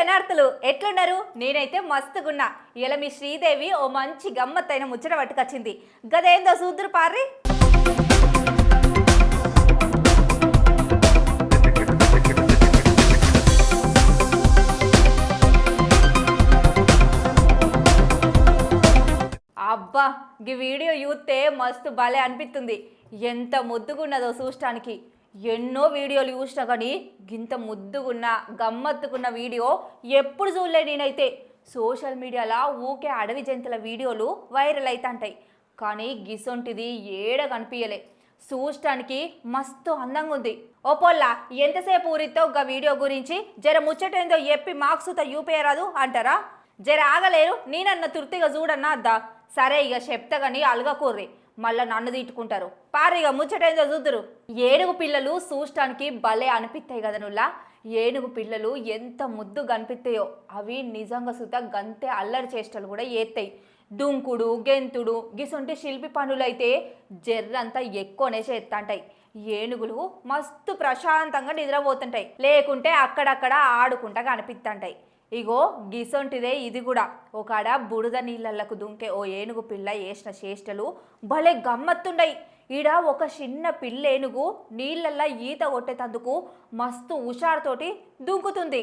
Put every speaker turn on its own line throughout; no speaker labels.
శనార్థులు ఎట్లున్నారు? నేనైతే మస్తుగున్నా. ఇలా మీ శ్రీదేవి ఓ మంచి గమ్మత్తైన ముచ్చట పట్టుకొచ్చింది. గదేందో సూదురు పార్రి. అబ్బా ఈ వీడియో చూస్తే మస్తు భలే అనిపిస్తుంది. ఎంత ముద్దుగున్నదో చూడటానికి ఎన్నో వీడియోలు చూసినా కానీ గింత ముద్దుగున్న గమ్మత్తుకున్న వీడియో ఎప్పుడు చూడలే నేనైతే. సోషల్ మీడియాలో ఊకే అడవి జంతుల వీడియోలు వైరల్ అవుతుంటాయి కానీ గిసొంటిది ఏడ కనిపించలే చూడటానికి మస్తు అందంగా ఉంది. ఓ పొల్లా ఎంతసేపు ఊరితో ఒక వీడియో గురించి? జర ముచ్చటేందో చెప్పి మార్క్స్ యూపేయరాదు అంటారా? జర ఆగలేరు నేనన్న తుర్తిగా చూడన్నా అద్దా. సరే ఇక చెప్తా కానీ అలగకూర్రి. మళ్ళా నన్ను తిట్టుకుంటారు. పారిగా ముచ్చటైందో చూద్దరు. ఏనుగు పిల్లలు చూడటానికి భలే అనిపిస్తాయి కదా నుల్లా. ఏనుగు పిల్లలు ఎంత ముద్దు కనిపిస్తాయో అవి నిజంగా సుత గంతే అల్లరి చేష్టలు కూడా ఏత్తాయి. దుంకుడు గెంతుడు గిసుంటి శిల్పి పనులైతే జర్రంతా ఎక్కువనే చేస్తాంటాయి ఏనుగులు మస్తు ప్రశాంతంగా నిద్రపోతుంటాయి. లేకుంటే అక్కడక్కడ ఆడుకుంటా కనిపిస్తుంటాయి ఇగో గిసొంటిదే ఇది కూడా. ఒకడ బుడద నీళ్ళకు దుంకే ఓ ఏనుగు పిల్ల వేసిన చేష్టలు భలే గమ్మత్తుండయి. ఈడ ఒక చిన్న పిల్ల ఏనుగు నీళ్ళల్లా ఈత కొట్టేటందుకు మస్తు హుషారుతోటి దుంకుతుంది.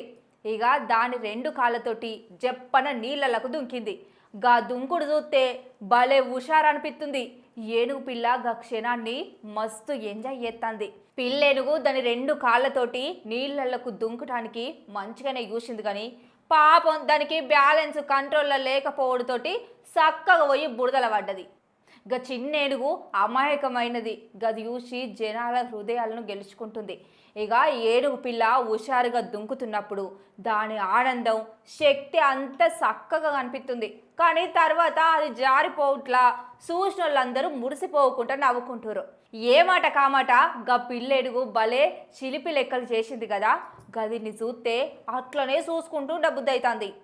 ఇక దాని రెండు కాళ్ళతోటి జప్పన నీళ్ళలకు దుంకింది. గా దుంకుడు చూస్తే భలే హుషారు అనిపిస్తుంది ఏనుగు పిల్ల గా క్షణాన్ని మస్తు ఎంజాయ్ చేస్తుంది పిల్లేనుగు దాని రెండు కాళ్ళతోటి నీళ్ళకు దుంకటానికి మంచిగానే చూసింది కానీ పాపం దానికి బ్యాలెన్స్ కంట్రోల్లో లేకపోవడంతోటి చక్కగా పోయి బురదల పడ్డది. గ చిన్నేడుగు అమాయకమైనది. గది చూసి జనాల హృదయాలను గెలుచుకుంటుంది. ఇక ఏడుగు పిల్ల హుషారుగా దుంకుతున్నప్పుడు దాని ఆనందం శక్తి అంత చక్కగా కనిపిస్తుంది. కానీ తర్వాత అది జారిపోవట్లా చూసిన వాళ్ళందరూ మురిసిపోకుండా నవ్వుకుంటారు ఏ మాట కామాట గా పిల్లేడుగు భలే చిలిపి లెక్కలు చేసింది కదా. గదిని చూస్తే అట్లనే చూసుకుంటూ డబ్బుద్దవుతుంది